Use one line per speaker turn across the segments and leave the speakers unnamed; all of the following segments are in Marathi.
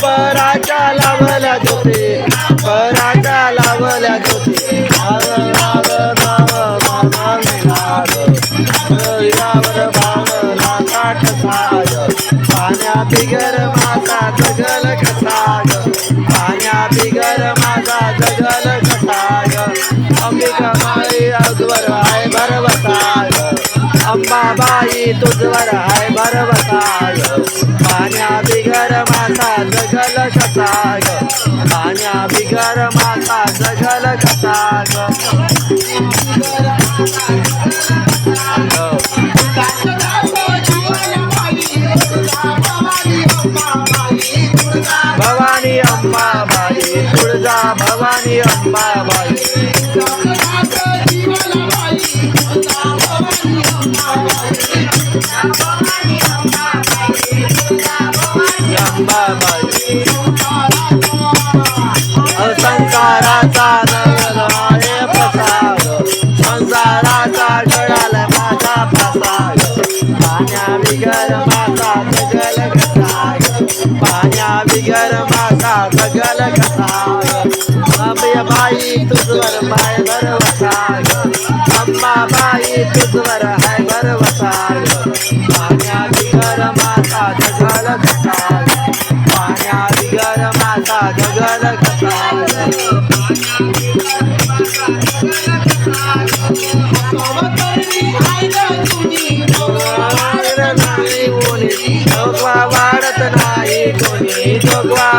पराच्या लावल्या ज्योती पराच्या लावल्या ज्योती नाव नाव नाव मामा मिळाल भावला काठ साग पाण्या बिगर माझा जगल कसाग पाण्या बिगर माझा जगल अंबिका अंबाबाई तुझवर आहे भरवसाग पाण्या बिगर माता जगल कसाग पाण्या बिगर माता जगल कसाग भवानी अंबाबाई तुळजा भवानी अंबाबाई. बिगर माझा जगल कसाग पाण्या बिगर माझा जगल कसाग अंबाबाई तुझवर माय भरवसाग अंबाबाई तुझवर हाय भरवसाग पाण्या बिगर माझा जगल कसाग पाण्या बिगर माझा जगल कसाग नाही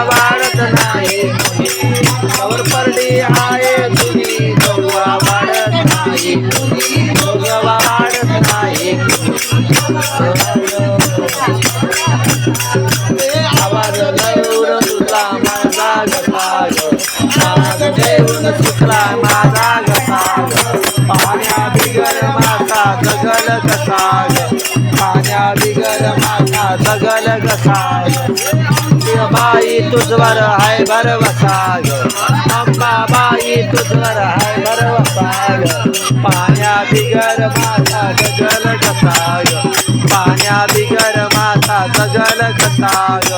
वाढत नाही. कोणी कवर परडी आहे तुम्ही जोगवा वाढत नाही. कोणी वाढत नाही. आवाज लवड तुझा माझा गसाग नाग देऊन सुटला माझा गसाग पाण्या बिगर कसाग पाण्या बिगर कसाग बाई तुझवर हाय भरवसाग अंबाबाई तुझवर हाय भरवसाग पाण्या बिगर माझा गगल कसाग पाण्या बिगर माझा गगल कसाग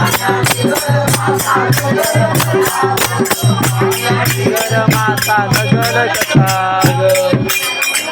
पाण्या माता माझा कथा